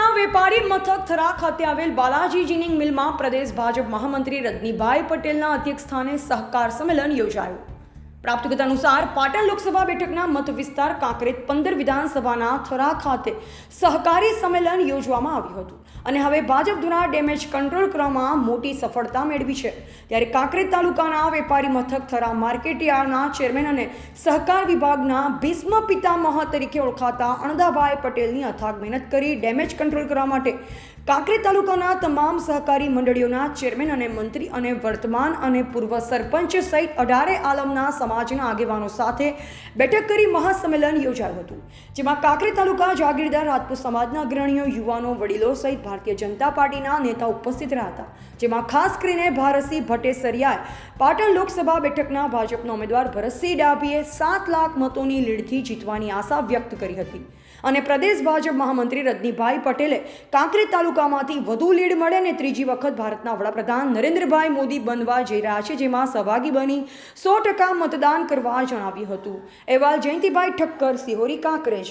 સુરતના વેપારી મથક થરા ખાતે આવેલ બાલાજી જીનિંગ મિલમાં પ્રદેશ ભાજપ મહામંત્રી રજનીભાઈ પટેલના અધ્યક્ષસ્થાને સહકાર સંમેલન યોજાયું. પ્રાપ્ત વિગત અનુસાર પાટણ લોકસભા બેઠકના મત વિસ્તાર કાંકરેજ પંદર વિધાનસભાના થરા ખાતે સહકારી સંમેલન યોજવામાં આવ્યું હતું અને હવે ભાજપ દ્વારા ડેમેજ કંટ્રોલ કરવામાં મોટી સફળતા મેળવી છે. ત્યારે કાંકરેજ તાલુકાના વેપારી મથક થરા માર્કેટયાર્ડના ચેરમેન અને સહકાર વિભાગના ભીષ્મ પિતામહ તરીકે ઓળખાતા અણદાભાઈ પટેલની અથાગ મહેનત કરી ડેમેજ કંટ્રોલ કરવા માટે કાંકરેજ તાલુકાના તમામ સહકારી મંડળીઓના ચેરમેન અને મંત્રી અને વર્તમાન અને પૂર્વ સરપંચ સહિત અઢારે આલમના સમાજના આગેવાનો સાથે બેઠક કરી મહાસંમેલન યોજાયું હતું, જેમાં કાંકરી તાલુકા જાગીરદાર રાજપૂત સમાજના અગ્રણીઓ, યુવાનો, વડીલો સહિત ભારતીય જનતા પાર્ટીના નેતા ઉપસ્થિત રહ્યા હતા, જેમાં ખાસ કરીને ભારતસિંહ ભટ્ટેસરિયાએ પાટણ લોકસભા બેઠકના ભાજપના ઉમેદવાર ભરતસિંહ ડાભીએ સાત લાખ મતોની લીડથી જીતવાની આશા વ્યક્ત કરી હતી અને પ્રદેશ ભાજપ મહામંત્રી રજનીભાઈ પટેલે કાંકરી તાલુકામાંથી વધુ લીડ મળે અને ત્રીજી વખત ભારતના વડાપ્રધાન નરેન્દ્રભાઈ મોદી બનવા જઈ રહ્યા છે, જેમાં સહભાગી બની સો ટકા મતદાન કરવા જણાવ્યું હતું. અહેવાલ જયંતિભાઈ ઠક્કર સિહોરી કાંકરેજ.